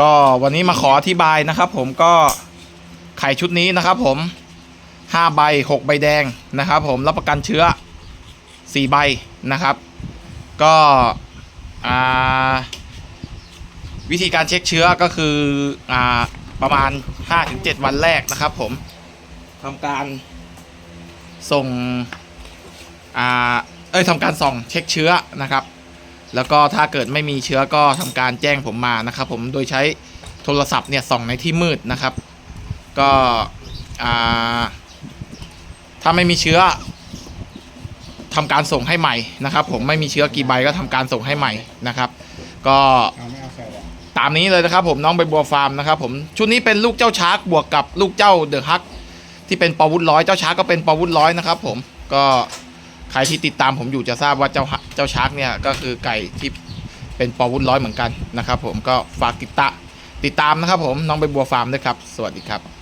ก็วันนี้มาขออธิบายนะครับ ผมก็ไข่ชุดนี้นะครับ ผมห้าใบหกใบแดงนะครับ ผมรับประกันเชื้อสี่ใบนะครับ ก็วิธีการเช็คเชื้อก็คืออประมาณ 5-7 วันแรกนะครับ ผมทำการส่งอเอ้ยทำการส่องเช็คเชื้อนะครับ แล้วก็ถ้าเกิดไม่มีเชื้อก็ทำการแจ้งผมมานะครับ ผมโดยใช้โทรศัพท์เนี่ยส่องในที่มืดนะครับ ก็ถ้าไม่มีเชื้อทำการส่งให้ใหม่นะครับ ผมไม่มีเชื้อกี่ใบก็ทำการส่งให้ใหม่นะครับ ก็ตามนี้เลยนะครับ ผมน้องใบบัวฟาร์มนะครับ ผมชุดนี้เป็นลูกเจ้าชาร์กบวกกับลูกเจ้าเดอะฮักที่เป็นปอวุธร้อยเจ้าชาร์กก็เป็นปอวุธร้อยนะครับ ผมก็ใครที่ติดตามผมอยู่จะทราบว่าเจ้า จ้าชาร์กเนี่ยก็คือไก่ที่เป็นปอวุธร้อยเหมือนกันนะครับผมก็ฝากติดตาติดตามนะครับผมน้องใบบัวฟาร์มด้วยครับ สวัสดีครับ